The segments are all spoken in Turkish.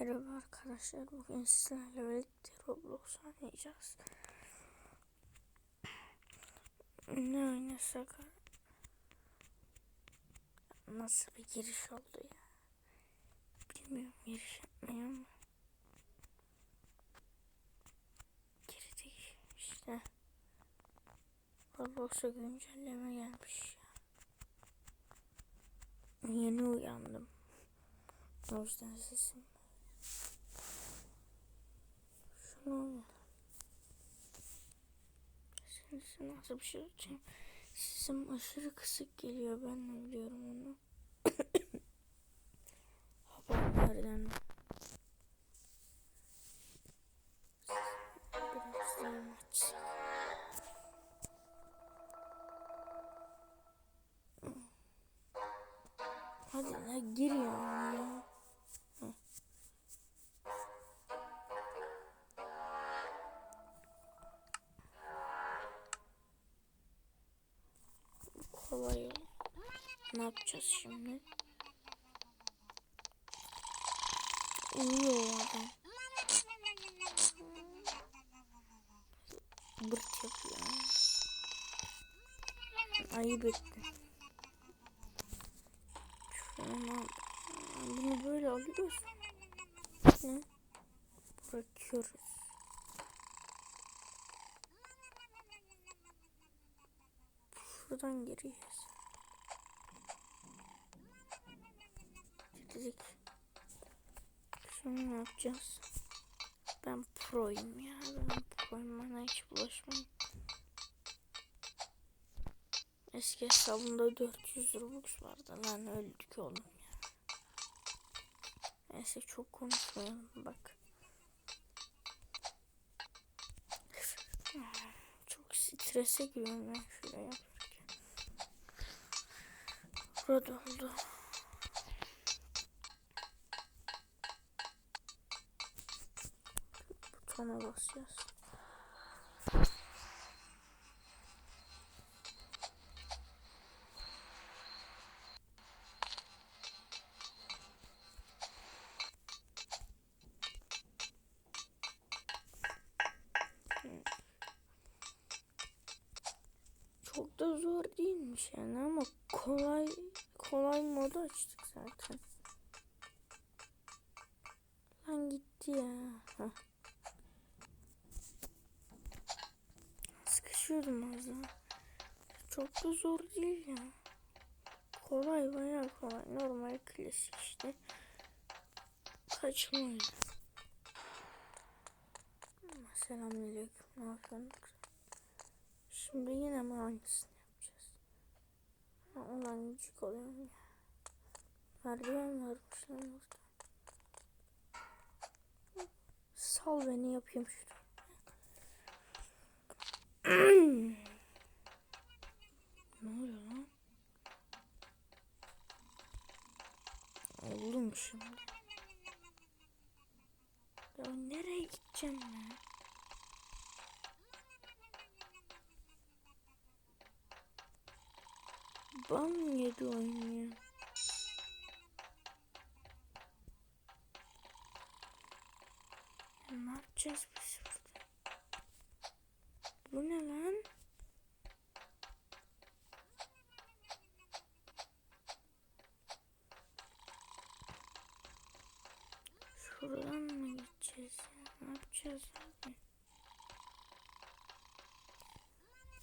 Merhaba arkadaşlar. Bugün sizlerle birlikte Roblox oynayacağız. Ne oynasak? Nasıl bir giriş oldu ya? Bilmiyorum giriş yapmayı ama. Girdik işte. Roblox'a güncelleme gelmiş ya. Yeni uyandım. O yüzden sesim şunu Şimdi nasıl bir şey yapacağım? Sesim aşırı kısık geliyor. Ben de biliyorum onu. Haberlerden. Biraz. Hadi la gir ya. Kolay yol. Ne yapacağız şimdi? Uyuyor adam. Bırt yapıyor. Ayıp ettin. Şuna bunu böyle alıyoruz. Ne? Bırakıyoruz. Şuradan gireceğiz. Dedik. Şimdi ne yapacağız? Ben proyum ya. Ben proyum. Bana hiç bulaşmayın. Eski hesabımda 400 Robux vardı. Lan öldük oğlum ya. Neyse çok konuşmayalım bak. Çok strese giriyorum ben şuraya. Burada oldu. Butona basacağız. Çok da zor değilmiş yani ama kolay kolay modu açtık zaten. Lan gitti ya. Sıkışıyordum az daha. Çok da zor değil ya. Kolay bayağı kolay. Normal klasik işte. Kaçma oyunu. Selamünaleyküm. Ne yapıyorsunuz? Şimdi yine mi aynısını? Ulan gıcık oluyorum ya. Merdiven varmış lan orada. Sal beni yapayım şunu. ne oluyor lan? Oğlum şimdi. Ya nereye gideceğim ya? Yedi oynuyor. Ya ne yapacağız biz? Bu ne lan? Şuradan mı gideceğiz ya? Ne yapacağız abi?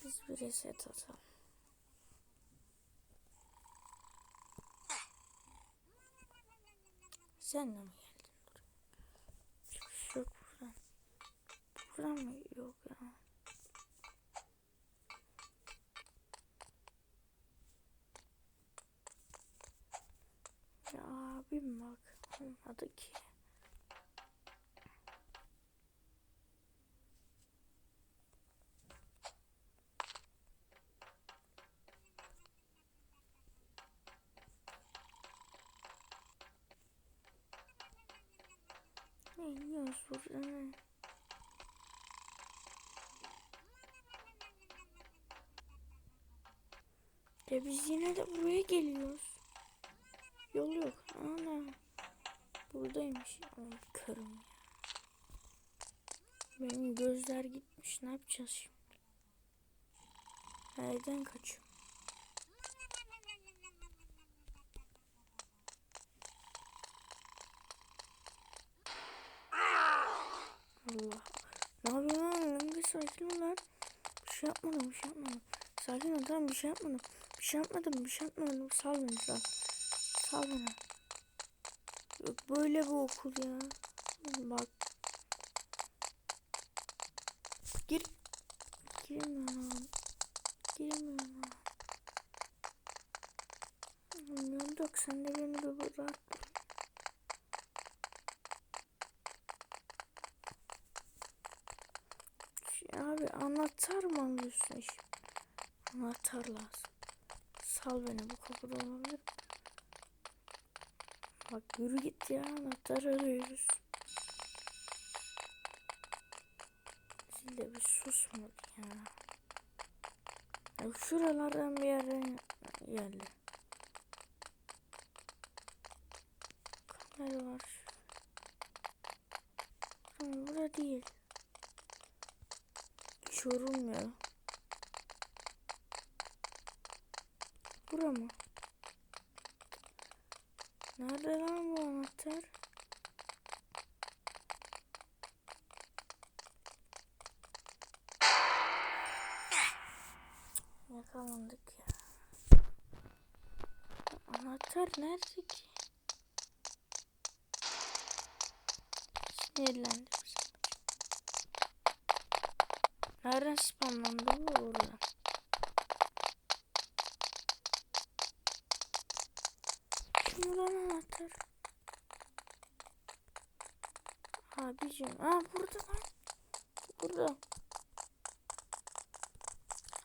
Biz bir reset atalım. Sen de mi geldin şey yok buradan. Buradan mı? Yok ya. Ya abim bak. Olmadı ki. Ne yiyoruz burada ne? Ya biz yine de buraya geliyoruz. Yol yok. Ana. Buradaymış. Ay karım ya. Benim gözler gitmiş. Ne yapacağız şimdi? Nereden kaçıyor? Allah. Ne yapıyorsun lan? Önümde sakin ol lan. Bir şey yapmadım, bir şey yapmadım. Sakin ol tamam bir şey yapmadım. Bir şey yapmadım, bir şey yapmadım. Sal beni sal. Sal beni. Yok böyle bir okul ya. Bak. Gir. Giremiyorum. Giremiyorum. Yok sen de beni bir bırak. Abi anahtar mı alıyorsun şimdi? Anahtar lazım. Sal beni bu kapıda olabilir? Bak yürü git ya anahtar arıyoruz. Zil de bir susmadı ya. ya şuralardan bir yerden geldi. Kamera var. Ama burada değil. Hiç yorulmuyor. Bura mı? Nerede lan bu anahtar? Yakalandık ya. Anahtar nerede ki? Sinirlendim. Nereden spamlandı bu oradan? Şuradan anahtar. Abicim. Aa burada lan. Burada.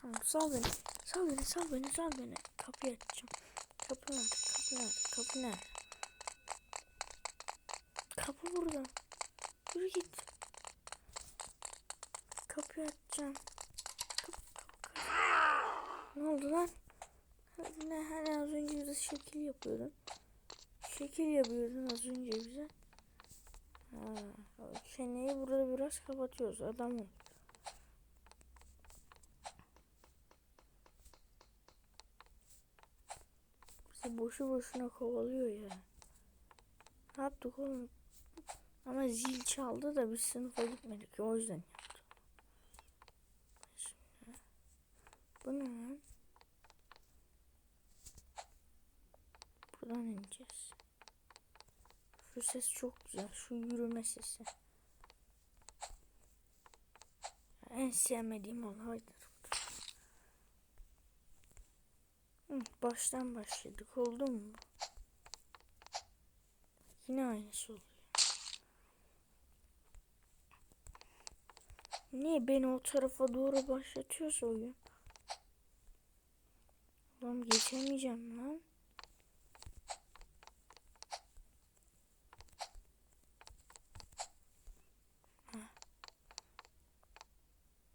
Tamam sal beni. Sal beni sal beni sal beni. Kapıyı açacağım. Kapı nerede? Kapı nerede? Kapı nerede? Kapı burada. Yürü git. Kapıyı açacağım. Kapı, kapı, kapı. Ne oldu lan? Ne hani az önce bize şekil yapıyordun. Şekil yapıyordun az önce bize. Ha, çeneyi burada biraz kapatıyoruz adam ol. Bizi boşu boşuna kovalıyor ya. Ne yaptık oğlum? Ama zil çaldı da biz sınıfa gitmedik. O yüzden yaptım. Şimdi. Bu ne lan? Buradan ineceğiz. Şu ses çok güzel. Şu yürüme sesi. En sevmediğim olaydır. Hı, baştan başladık. Oldu mu? Yine aynısı oluyor. Niye beni o tarafa doğru başlatıyorsa oyun? Lan geçemeyeceğim lan.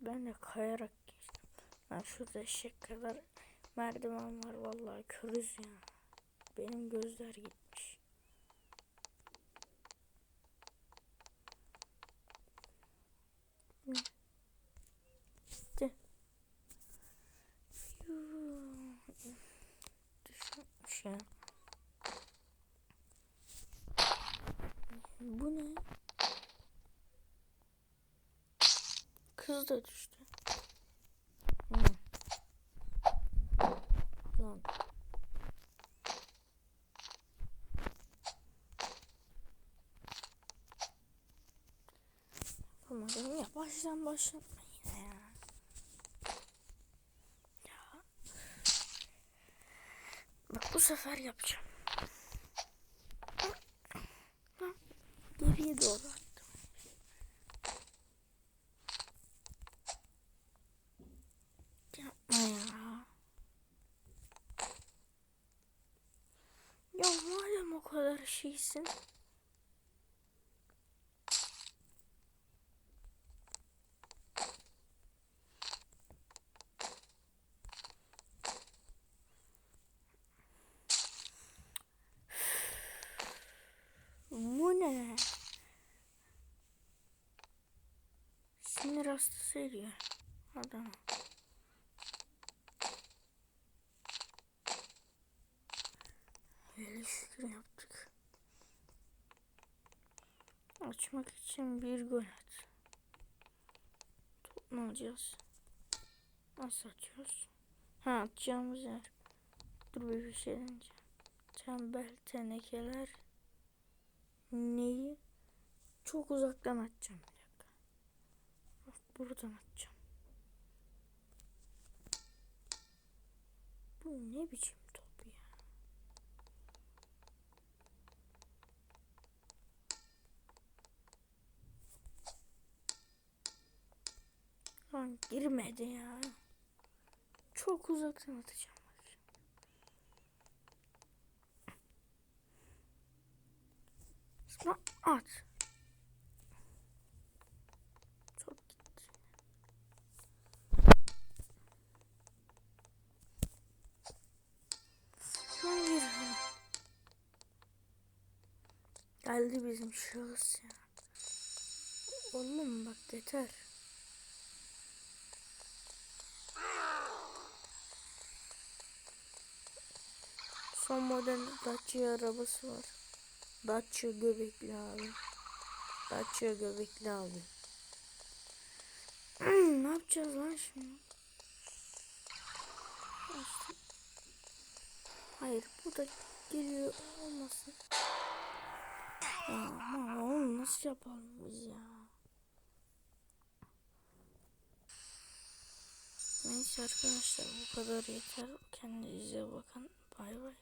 Ben de kayarak geçtim. Ben şurada eşek kadar merdiven var vallahi körüz ya. Benim gözler gitmiş. Gitti. Düşmüş ya. Bu ne? Kız da düştü. Hı. Lan. Ya. Baştan başlatma. Bak bu sefer yapacağım. Geriye doğru attım. Yapma ya. Ya madem o kadar şeysin. Bu ne? Sinir hastası ediyor adamı. Öyle şükür yaptık. Açmak için bir gol at. Ne alacağız? Nasıl açıyoruz? Ha atacağımız yer. Dur bir şey deneyeceğim. Tembel tenekeler. Neyi? Çok uzaktan atacağım bir dakika. Bak buradan atacağım. Bu ne biçim Lan girmedi ya. Çok uzaktan atacağım. Sonra at. Çok gitti. Hayır. Geldi bizim şahıs ya. Oğlum bak yeter. Son model Dacia arabası var. Dacia göbekli abi. Dacia göbekli abi. ne yapacağız lan şimdi? Hayır bu da geliyor olmasın. Ama onu nasıl yapalım biz ya? Neyse arkadaşlar bu kadar yeter. Kendinize bakın. Bay bay.